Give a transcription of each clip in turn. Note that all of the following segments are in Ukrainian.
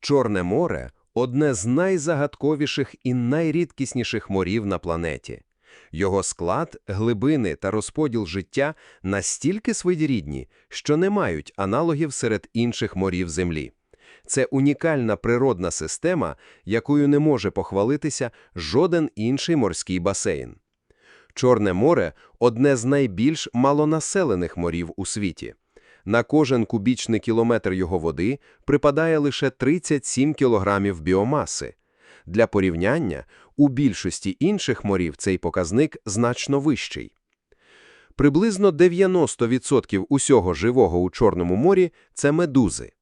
Чорне море одне з найзагадковіших і найрідкісніших морів на планеті. Його склад, глибини та розподіл життя настільки своєрідні, що не мають аналогів серед інших морів Землі. Це унікальна природна система, якою не може похвалитися жоден інший морський басейн. Чорне море – одне з найбільш малонаселених морів у світі. На кожен кубічний кілометр його води припадає лише 37 кілограмів біомаси. Для порівняння, у більшості інших морів цей показник значно вищий. Приблизно 90% усього живого у Чорному морі – це медузи.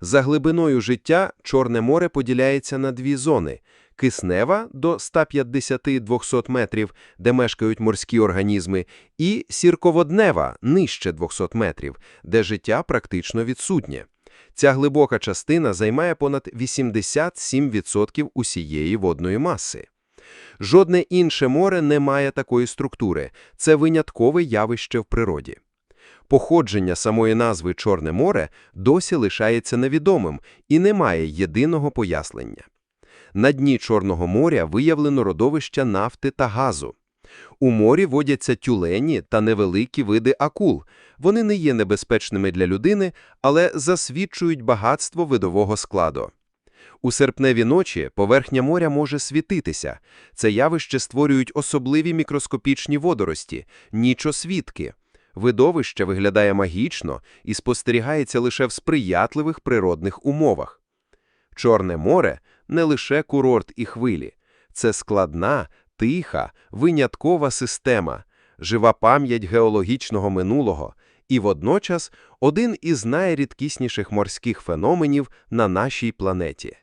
За глибиною життя Чорне море поділяється на дві зони – киснева до 150-200 метрів, де мешкають морські організми, і сірководнева нижче 200 метрів, де життя практично відсутнє. Ця глибока частина займає понад 87% усієї водної маси. Жодне інше море не має такої структури, це виняткове явище в природі. Походження самої назви Чорне море досі лишається невідомим і не має єдиного пояснення. На дні Чорного моря виявлено родовища нафти та газу. У морі водяться тюлені та невеликі види акул. Вони не є небезпечними для людини, але засвідчують багатство видового складу. У серпневі ночі поверхня моря може світитися. Це явище створюють особливі мікроскопічні водорості – нічосвідки. Видовище виглядає магічно і спостерігається лише в сприятливих природних умовах. Чорне море – не лише курорт і хвилі. Це складна, тиха, виняткова система, жива пам'ять геологічного минулого і водночас один із найрідкісніших морських феноменів на нашій планеті.